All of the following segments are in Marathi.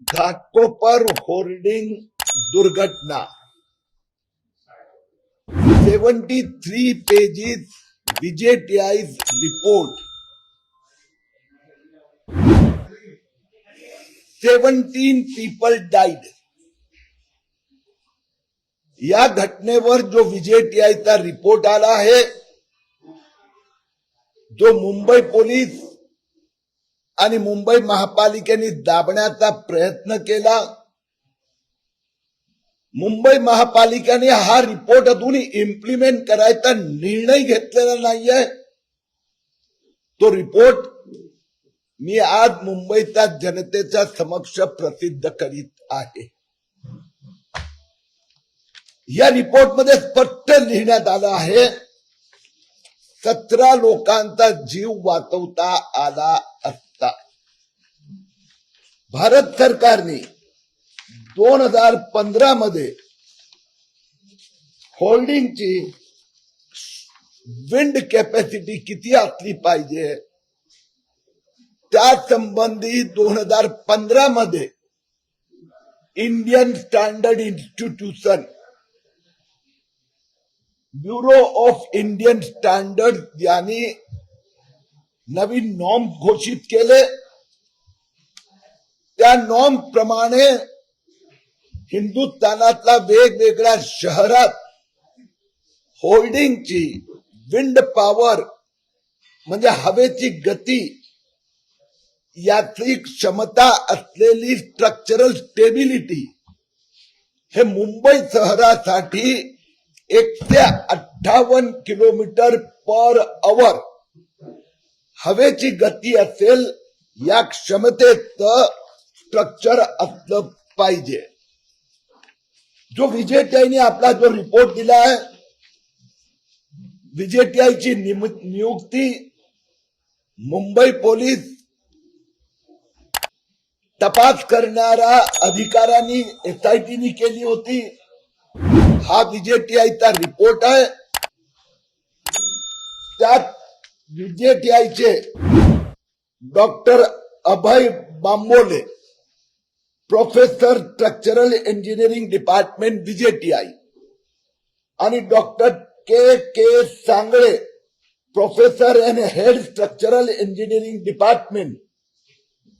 घाटकोपर होर्डिंग दुर्घटना. Seventy three pages VJTI's report. Seventeen people died. या घटनेवर जो विजेटीआयचा रिपोर्ट आला आहे जो मुंबई पोलीस आणि मुंबई महापालिकेने दाबण्याचा प्रयत्न केला. मुंबई महापालिकेने हा रिपोर्ट अजून इम्प्लिमेंट करायचा निर्णय घेतलेला नाहीये. तो रिपोर्ट मी आज मुंबईच्या जनतेच्या समक्ष प्रसिद्ध करीत आहे. या रिपोर्टमध्ये स्पष्ट लिहिण्यात आलं आहे सतरा लोकांचा जीव वाचवता आला असता. भारत सरकारने दोन हजार पंधरा मध्ये होल्डिंगची विंड कॅपॅसिटी किती असली पाहिजे? त्या संबंधी दोन हजार पंधरा मध्ये Indian standard institution bureau of Indian standard यांनी नवीन नॉर्म घोषित केले. त्या नॉर्म प्रमाणे हिंदुस्थानातल्या वेगवेगळ्या शहरात होल्डिंगची विंड पॉवर म्हणजे हवेची गती याची क्षमता असलेली स्ट्रक्चरल स्टेबिलिटी हे मुंबई शहरासाठी एकशे अठ्ठावन्न किलोमीटर पर अवर हवेची गती असेल या क्षमतेचं स्ट्रक्चर असलं पाहिजे जो विजेटीआयने आपला जो रिपोर्ट दिला आहे विजेटीआयची नियुक्ती मुंबई पोलीस तपास करणाऱ्या अधिकाऱ्यांनी एसआयटीनी केली होती. हा विजेटीआयचा रिपोर्ट आहे. त्यात विजेटीआयचे doctor Abhay Bambole professor structural engineering department VJTI आणि doctor K K Sangle professor and head structural engineering department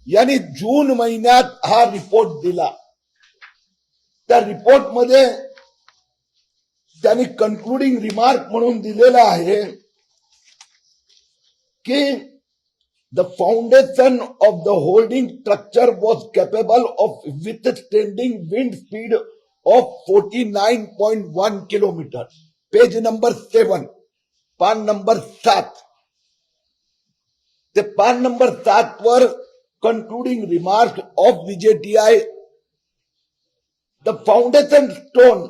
यांनी जून महिन्यात हा रिपोर्ट दिला. त्या रिपोर्टमध्ये त्यांनी कन्क्लुडिंग रिमार्क म्हणून दिलेला आहे की the foundation of the holding structure was capable of withstanding wind speed of forty nine point one kilometer page number seven पान नंबर सात ते पान नंबर सात वर concluding remark of VJTI the foundation stone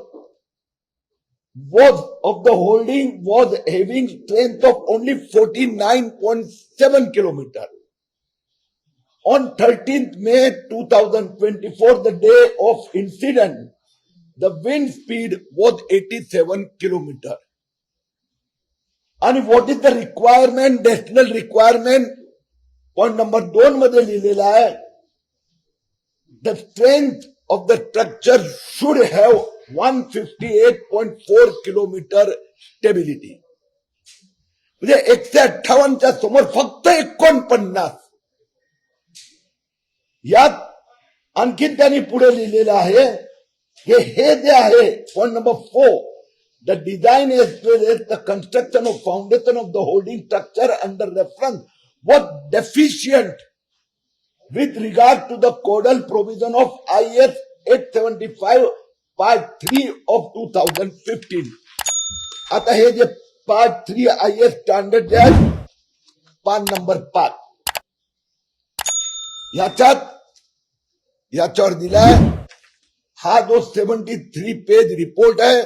was of the holding was having strength of only 49.7 kilometer. On 13th May 2024, the day of incident, the wind speed was 87 kilometer. आणि what is the requirement national requirement point number दोन मध्ये लिहिलेला आहे the strength of the structure should have 158.4 kilometre stability म्हणजे एकशे अठ्ठावन्नच्या समोर फक्त एकोणपन्नास. यात आणखीन त्यांनी पुढे लिहिलेलं आहे हे हे जे आहे point number four the design as well as the construction of foundation of the holding structure under reference was deficient with regard to the codal provision of IS 875 part 3 of 2015. आता हे जे part three I S standard आहे पान नंबर पाच याच्यात याच्यावर दिलाय हा। जो सेव्हन्टी थ्री पेज रिपोर्ट आहे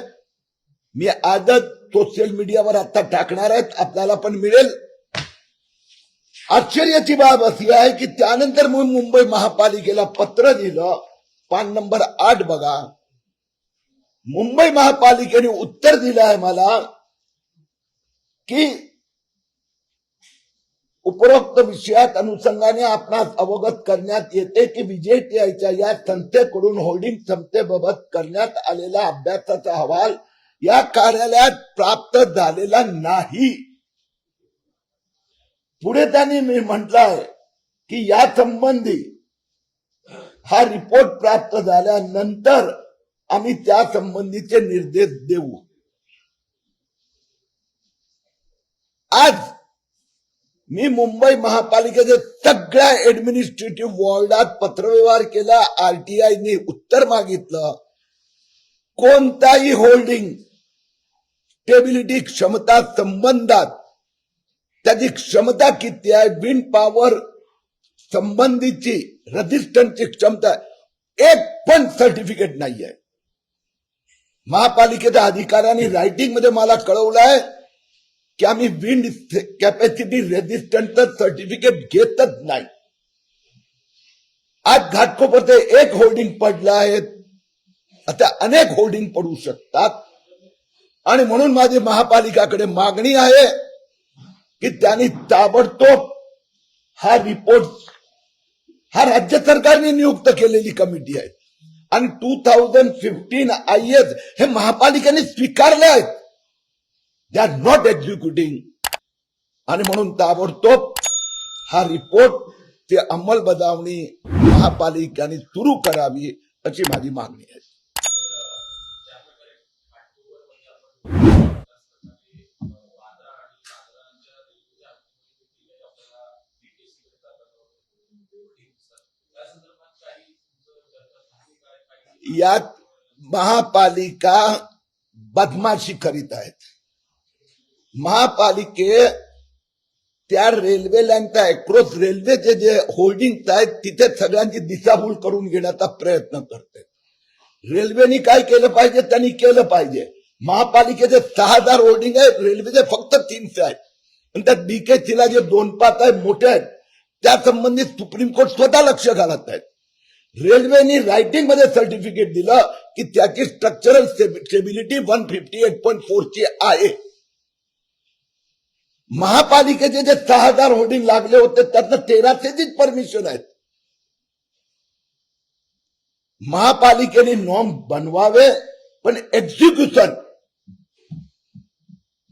मी आजच सोशल मीडियावर आता टाकणार आहेत आपल्याला पण मिळेल आश्चर्याची बाब अशी आहे की त्यानंतर मुंबई महापालिकेला पत्र दिलं पान नंबर आठ बघा मुंबई महापालिकेने उत्तर दिलं आहे मला की उपरोक्त विषयात अनुषंगाने आपणास अवगत करण्यात येते की विजेटीआयच्या या संस्थेकडून होल्डिंग संस्थेबाबत करण्यात आलेला अभ्यासाचा अहवाल या कार्यालयात प्राप्त झालेला नाही. पुढे त्यांनी मी म्हटलंय की या संबंधी हा रिपोर्ट प्राप्त झाल्यानंतर आम्ही त्या संबंधीचे निर्देश देऊ. आज मी मुंबई महापालिकेच्या सगळ्या ऍडमिनिस्ट्रेटिव्ह वॉर्डात पत्रव्यवहार केला आरटीआयने उत्तर मागितलं. कोणताही होल्डिंग स्टेबिलिटी क्षमता संबंधात त्याची क्षमता किती आहे विंड पॉवर संबंधीची रजिस्टन्सची क्षमता एक पण सर्टिफिकेट नाही आहे महापालिकेच्या अधिकाऱ्यांनी रायटिंगमध्ये मला कळवलंय की आम्ही विंड कॅपॅसिटी रेजिस्टंट सर्टिफिकेट घेतच नाही. आज घाटकोपरचे एक होल्डिंग पडलं आहे. आता अनेक होल्डिंग पडू शकतात. आणि म्हणून माझी महापालिकाकडे मागणी आहे की त्यांनी ताबडतोब हा रिपोर्ट हा राज्य सरकारने नियुक्त केलेली कमिटी आहे. आणि two thousand fifteen I S हे महापालिकेने स्वीकारले आहेत. दे आर नॉट एक्झिक्युटिंग आणि म्हणून ताबडतोब हा रिपोर्ट ते अंमलबजावणी महापालिकेने सुरू करावी अशी माझी मागणी आहे. यात महापालिका बदमाशी करीत आहेत. महापालिके त्या रेल्वे लाईनचा अक्रॉस रेल्वेचे जे होल्डिंग आहेत तिथे सगळ्यांची दिशाभूल करून घेण्याचा प्रयत्न करते. रेल्वेनी काय केलं पाहिजे? त्यांनी केलं पाहिजे. महापालिकेचे सहा हजार होल्डिंग आहे रेल्वेचे फक्त तीनशे आहेत. आणि त्या डीकेसीला जे दोन पाच आहेत मोठे आहेत त्या संबंधित सुप्रीम कोर्ट स्वतः लक्ष घालत आहेत. रेल्वेनी रायटिंगमध्ये सर्टिफिकेट दिलं की त्याची structural stability one fifty eight point four ची आहे. महापालिकेचे जे सहा हजार होर्डिंग लागले होते त्यातनं तेराशेचीच परमिशन आहेत. महापालिकेने नॉर्म बनवावे पण एक्झिक्युशन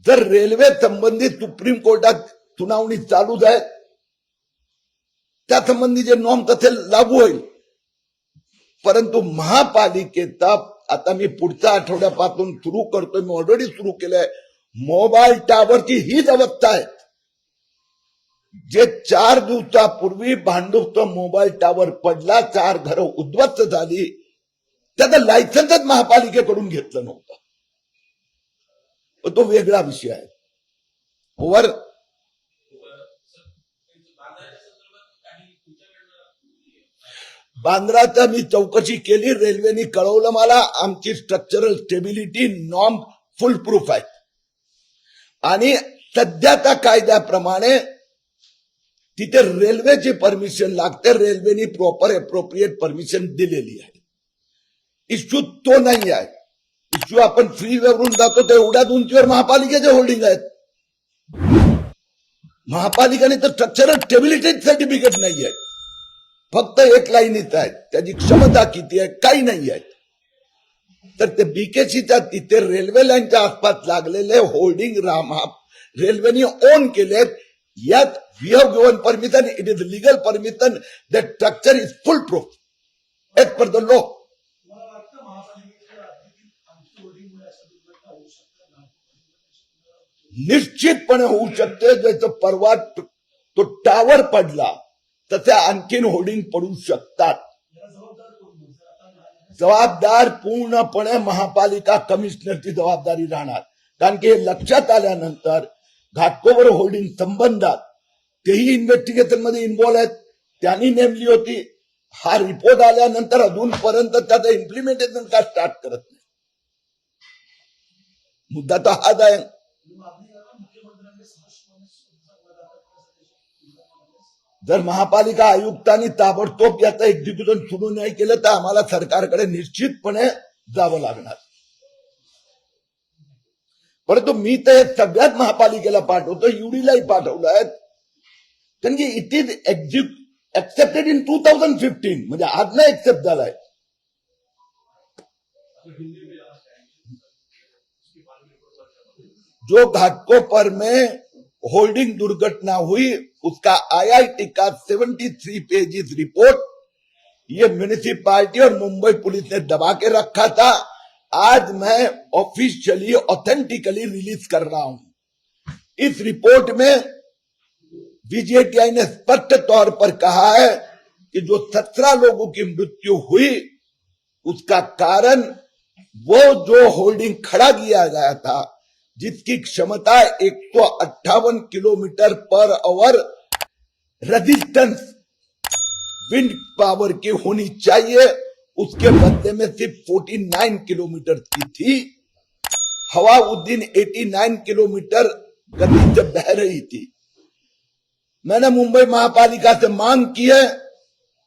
जर रेल्वे संबंधित सुप्रीम कोर्टात सुनावणी चालू जाय त्या संबंधीचे नॉर्म तसे लागू होईल. परंतु महापालिकेचा आता मी पुढच्या आठवड्यापासून सुरू करतोय मी ऑलरेडी सुरू केलंय. मोबाईल टॉवरची हीच अवस्था आहे. जे चार दिवसापूर्वी भांडूपचं मोबाईल टॉवर पडला चार घरं उद्ध्वस्त झाली त्याचं लायसन्सच महापालिकेकडून घेतलं नव्हतं. तो वेगळा विषय आहे. वर बांद्राचा मी चौकशी केली रेल्वेने कळवलं मला आमची structural stability norm full proof आहे. आणि सध्याच्या कायद्याप्रमाणे तिथे रेल्वेची परमिशन लागते रेल्वेनी प्रॉपर अप्रोप्रिएट परमिशन दिलेली आहे. इश्यू तो नाही आहे. इश्यू आपण फ्री वरून जातो तर एवढ्याच उंचीवर महापालिकेचे होल्डिंग आहेत. महापालिकेने तर स्ट्रक्चरल स्टेबिलिटी सर्टिफिकेट नाही आहे फक्त एक लाईनीत आहे त्याची क्षमता किती आहे काही नाही आहे. तर ते बीकेसीच्या तिथे रेल्वे लाईनच्या आसपास लागलेले होर्डिंग राम रेल्वेने ओन केलेत. यात we have given permission it is legal permission the structure is full proof as per the law निश्चितपणे होऊ शकते ज्याचं परवा तो टावर पडला. तसे आणखीन होर्डिंग पडू शकतात. जबाबदार पूर्णपणे महापालिका कमिशनरची जबाबदारी राहणार. कारण की हे लक्षात आल्यानंतर घाटकोवर होर्डिंग संबंधात तेही इन्व्हेस्टिगेशनमध्ये इन्व्हॉल्व आहेत. त्यांनी नेमली होती. हा रिपोर्ट आल्यानंतर अजूनपर्यंत त्याचं इम्प्लिमेंटेशन का स्टार्ट करत नाही? मुद्दा तर हाच आहे. जर महापालिका आयुक्तांनी ताबडतोब याचं एक्झिक्युशन सुरू नाही केलं तर आम्हाला सरकारकडे निश्चितपणे जावं लागणार. परंतु मी तर सगळ्यात सगळ्याच महापालिकेला पाठवतो युडीलाही पाठवलं आहे कारण की it is एक्झिक accepted in two thousand fifteen म्हणजे आज नाही एक्सेप्ट झालाय. जो घाटकोपर में होल्डिंग दुर्घटना हुई, उसका आईआईटी का 73 पेजेस रिपोर्ट ये म्यूनिसिपालिटी और मुंबई पुलिस ने दबा के रखा था। आज मैं ऑफिशियली ऑथेंटिकली रिलीज़ कर रहा हूँ। इस रिपोर्ट में बीजेटीआई ने स्पष्ट तौर पर कहा है कि जो सत्रह लोगों की मृत्यु हुई, उसका कारण वो जो होल्डिंग खड़ा किया गया था जिसकी क्षमता एक सौ अट्ठावन kilometre per hour resistance wind power की होनी चाहिए। उसके बदले में सिर्फ़ 49 किलोमीटर की थी। हवा उस दिन 89 किलोमीटर गति से बह रही थी। मैंने मुंबई महापालिका से मांग की है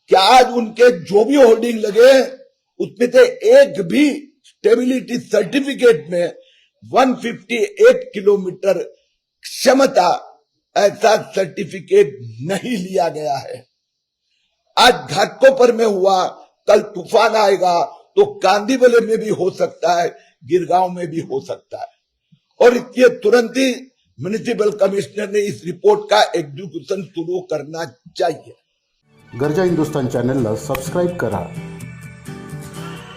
कि आज उनके जो भी होल्डिंग लगे, उसमें से एक भी स्टेबिलिटी सर्टिफिकेट में 158 किलोमीटर क्षमता ऐसा सर्टिफिकेट नहीं लिया गया है। आज घाटकों पर में हुआ, कल तूफ़ान आएगा तो कांदीवले में भी हो सकता है, गिरगांव में भी हो सकता है। और इसलिए तुरंत ही म्युनिसिपल कमिश्नर ने इस रिपोर्ट का एग्जीक्यूशन शुरू करना चाहिए। गरजा हिंदुस्तान चॅनलला सबस्क्राईब करा।